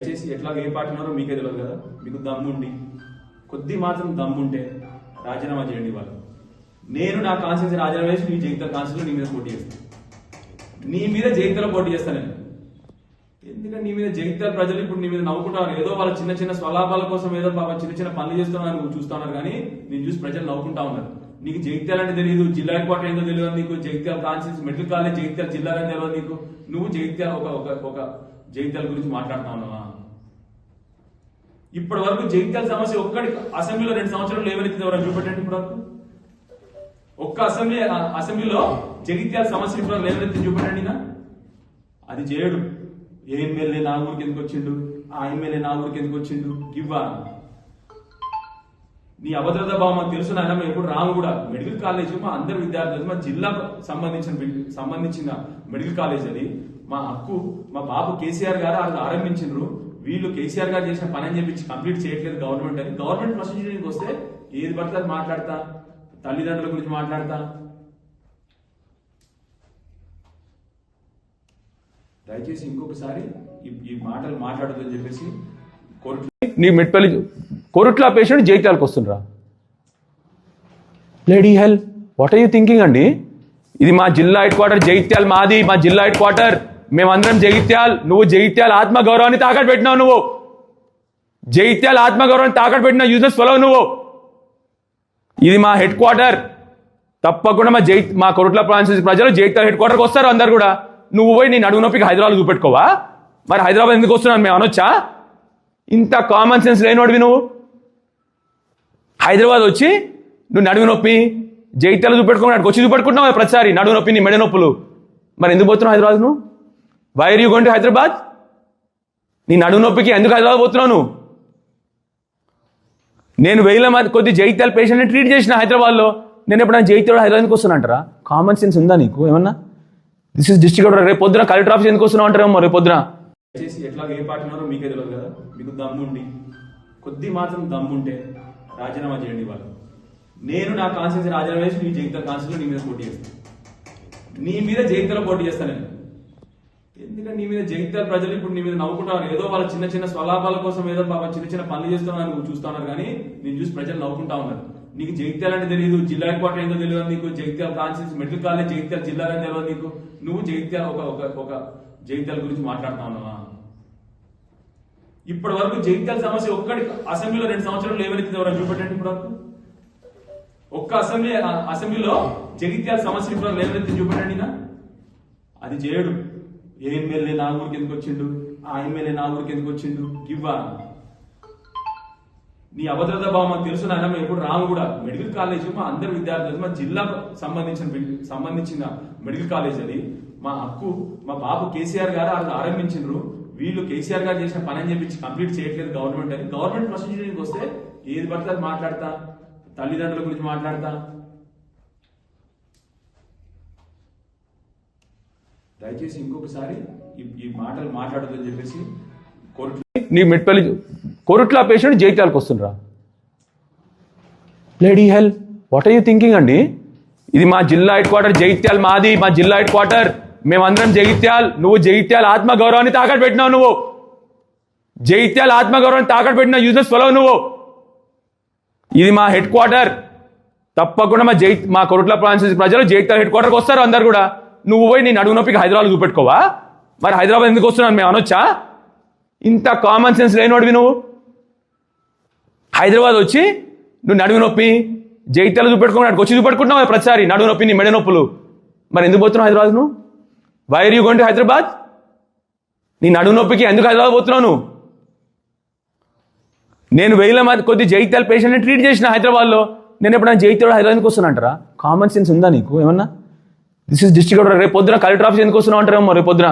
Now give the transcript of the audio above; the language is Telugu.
దయచేసి ఎట్లా ఏ పార్టీ ఉన్నారో మీకే తెలియదు కదా? మీకు దమ్ముండి. కొద్ది మాత్రం దమ్ముంటే రాజీనామా చేయండి వాళ్ళు. నేను నా కాన్స్టిట్యూన్సీ రాజీనామా చేసి నీ జగిత్యాల కాన్స్టిట్యూన్సీ నీ మీద పోటీ చేస్తాను నీ మీద జయితలో పోటీ చేస్తాను నేను. ఎందుకంటే నీ మీద జగిత్యాల ప్రజలు ఇప్పుడు నీ మీద నవ్వుకుంటున్నారు ఏదో వాళ్ళ చిన్న చిన్న స్వలాభాల కోసం ఏదో పాప చిన్న చిన్న పనులు చేస్తున్నారు నువ్వు చూస్తున్నారు కానీ నేను చూసి ప్రజలు నవ్వుకుంటా ఉన్నారు. నీకు జగిత్యాల అంటే తెలియదు జిల్లా హెడ్ ఏందో తెలియదు నీకు. Jagtial constituency medical college Jagtial జిల్లా అని తెలియదు నీకు. నువ్వు జగిత్యాల ఒక ఒక ఒక జగిత్యాల గురించి మాట్లాడుతా ఉన్నావా? ఇప్పటి వరకు జగిత్యాల సమస్య ఒక్కడి అసెంబ్లీలో రెండు సంవత్సరాలు లేవనెత్తింది ఎవరైనా చూపెట్టండి ఇప్పుడు ఒక్క అసెంబ్లీ ఆ అసెంబ్లీలో జగిత్యాల సమస్య ఇప్పుడు లేవనెత్తి చూపెట్టండి నా. అది చేయడు. ఏ ఎమ్మెల్యే నా ఊరికి ఎందుకు వచ్చిండు? ఆ ఎమ్మెల్యే నా ఊరికి ఎందుకు వచ్చిండు? ఇవ్వా నీ అభద్రత భావం మాకు తెలుసు నాయన మేము ఎప్పుడు రాము కూడా. మెడికల్ కాలేజ్ మా అందరి విద్యార్థులు మా జిల్లాకు సంబంధించిన సంబంధించిన మెడికల్ కాలేజ్ అది. మా హక్కు మా బాబు కేసీఆర్ గారు అది ఆరంభించిండ్రు. వీళ్ళు కేసీఆర్ గారు చేసిన పని అని చెప్పి కంప్లీట్ చేయట్లేదు గవర్నమెంట్ అని. గవర్నమెంట్ ప్రొసీజర్కి వస్తే ఏది పడితే అది మాట్లాడతా తల్లిదండ్రుల గురించి మాట్లాడతా. దయచేసి ఇంకొకసారి ఈ- మాటలు మాటలు అని చెప్పేసి కోర్టు నీ మెట్పల్లి కోరుట్లా పేషెంట్ జైత్యాలకు వస్తుండ్రా. Lady hell what are you thinking అండి? ఇది మా జిల్లా హెడ్ క్వార్టర్ జైత్యాల్ మాది మా జిల్లా హెడ్ క్వార్టర్ మేమందరం జగిత్యాల్ నువ్వు జగిత్యాల ఆత్మగౌరవాన్ని తాకట్టు పెట్టినావు నువ్వు. జైత్యాల ఆత్మగౌరవాన్ని తాకట్టు పెట్టిన యూజెస్ ఫలో నువ్వు. ఇది మా హెడ్ క్వార్టర్. తప్పకుండా మా జై మా కొరుట్ల ప్రాంతం ప్రజలు జైత్యాల హెడ్ క్వార్టర్కి వస్తారు అందరు కూడా. నువ్వు పోయి నేను అడుగు నొప్పికి హైదరాబాద్ చూపెట్టుకోవా? మరి హైదరాబాద్ ఎందుకు వస్తున్నాను మేము అనొచ్చా? ఇంత కామన్ సెన్స్ లేనివాడివి నువ్వు. హైదరాబాద్ వచ్చి నువ్వు నడుము నొప్పి జైత్యాలు చూపెట్టుకుని అక్కడికి వచ్చి చూపెట్టుకుంటున్నావు ప్రతిసారి నడుము నొప్పి నీ మెడ నొప్పులు. మరి ఎందుకు పోతున్నావు హైదరాబాద్ నువ్వు? వైర్ యూ గోంటి హైదరాబాద్ నీ నడుము నొప్పికి ఎందుకు హైదరాబాద్ పోతున్నావు నువ్వు? నేను వేల మంది కొద్ది జైత్యాల పేషెంట్ని ట్రీట్ చేసిన హైదరాబాద్లో. నేను ఎప్పుడైనా జైత్యాడు హైదరాబాద్కి వస్తానంటారా కామన్ సెన్స్ ఉందా నీకు? ఏమన్నా? దిస్ ఇస్ డిస్ట్రిక్ట్ రేపు పొద్దున కలెక్టర్ ఆఫీస్ ఎందుకు వస్తున్నావు అంటారేమో రేపు పొద్దున? చేసి ఎట్లా ఏ పార్టీ ఉన్నారో మీకే తెలియదు కదా? మీకు దమ్ముండి కొద్ది మాత్రం దమ్ముంటే రాజీనామా చేయండి వాళ్ళు నేను నా కాన్స్టిట్యూన్సీ రాజీనామా చేసి నీ జైతల కాన్స్టిట్యూన్సీ నీ మీద పోటీ చేస్తాను నీ మీద జైతల పోటీ చేస్తాను నేను. ఎందుకంటే నీ మీద జగిత్యాల ప్రజలు ఇప్పుడు నీ మీద నవ్వుకుంటున్నారు ఏదో వాళ్ళ చిన్న చిన్న స్వలాభాల కోసం ఏదో పాప చిన్న చిన్న పనులు చేస్తున్నారు నువ్వు చూస్తున్నారు కానీ నేను చూసి ప్రజలు నవ్వుకుంటా ఉన్నారు. నీకు జగిత్యాల అంటే తెలియదు జిల్లా హెడ్ ఏందో తెలియదు నీకు Jagtial constituency medical college Jagtial జిల్లా అని తెలియదు నీకు. నువ్వు జగిత్యాల ఒక ఒక ఒక జగిత్యాల గురించి మాట్లాడుతా ఉన్నావా? ఇప్పటి వరకు జగిత్యాల సమస్య ఒక్కడి అసెంబ్లీలో రెండు సంవత్సరాలు లేవనెత్తింది ఎవరైనా చూపెట్టండి ఇప్పుడు వరకు. ఒక్క అసెంబ్లీ ఆ అసెంబ్లీలో జగిత్యాల సమస్య ఇప్పుడు లేవనెత్తి చూపెట్టండి నా అది చేయడు. ఏ ఎమ్మెల్యే నా ఊరికి ఎందుకు వచ్చిండు? ఆ ఎమ్మెల్యే నా ఊరికి ఎందుకు వచ్చిండు? ఇవ్వా నీ అభద్రత భావం మాకు తెలుసు నాయన మేము ఎప్పుడు రాము కూడా. మెడికల్ కాలేజ్ మా అందరి విద్యార్థులు మా జిల్లాకు సంబంధించిన సంబంధించిన మెడికల్ కాలేజ్ అది. మా హక్కు మా బాబు కేసీఆర్ గారు అది ఆరంభించిండ్రు. వీళ్ళు కేసీఆర్ గారు చేసిన పని అని చెప్పి కంప్లీట్ చేయట్లేదు గవర్నమెంట్ అని. గవర్నమెంట్ ప్రొసీజర్కి వస్తే ఏది పడితే అది మాట్లాడతా. తల్లిదండ్రుల గురించి మాట్లాడతా. దయచేసి ఇంకొకసారి ఈ- మాటలు మాట్లాడదని చెప్పేసి కోర్టు నీ మెట్పల్లి కోరుట్లా పేషెంట్ జైత్యాలకు వస్తుండ్రా. Lady hell what are you thinking అండి? ఇది మా జిల్లా హెడ్ క్వార్టర్ జైత్యాల్ మాది మా జిల్లా హెడ్ క్వార్టర్. మేమందరం జైత్యాల్ నువ్వు జగిత్యాల ఆత్మగౌరవాన్ని తాకట్టు పెట్టినావు నువ్వు. జైత్యాల ఆత్మగౌరవాన్ని తాకట్టు పెట్టిన యూజెస్ ఫలో నువ్వు. ఇది మా హెడ్ క్వార్టర్. తప్పకుండా మా జై మా కొరుట్ల ప్రాంతం ప్రజలు జైత్యాల హెడ్ క్వార్టర్కి వస్తారు అందరు కూడా. నువ్వు పోయి నేను అడుగు నొప్పికి హైదరాబాద్ చూపెట్టుకోవా? మరి హైదరాబాద్ ఎందుకు వస్తున్నాను మేము అనొచ్చా? ఇంత కామన్ సెన్స్ లేనివాడివి నువ్వు. హైదరాబాద్ వచ్చి నువ్వు నడుము నొప్పి జైత్యాలు చూపెట్టుకుని అక్కడికి వచ్చి చూపెట్టుకుంటున్నావు ప్రతిసారి? నడుము నొప్పి నీ మెడ నొప్పులు. మరి ఎందుకు పోతున్నావు హైదరాబాద్ నువ్వు? Where you going to Hyderabad? నీ నడుము నొప్పికి ఎందుకు హైదరాబాద్ పోతున్నావు నువ్వు? నేను వేల మంది కొద్ది జైత్యాల పేషెంట్ని ట్రీట్ చేసిన హైదరాబాద్లో. నేను ఎప్పుడైనా జైత్యాల హైదరాబాద్కి వస్తానంటారా కామన్ సెన్స్ ఉందా నీకు? ఏమన్నా? దిస్ ఇస్ డిస్ట్రిక్ట్ రేపు పొద్దున కలెక్టర్ ఆఫీస్ ఎందుకు వస్తున్నావు అంటారేమో రేపు పొద్దున.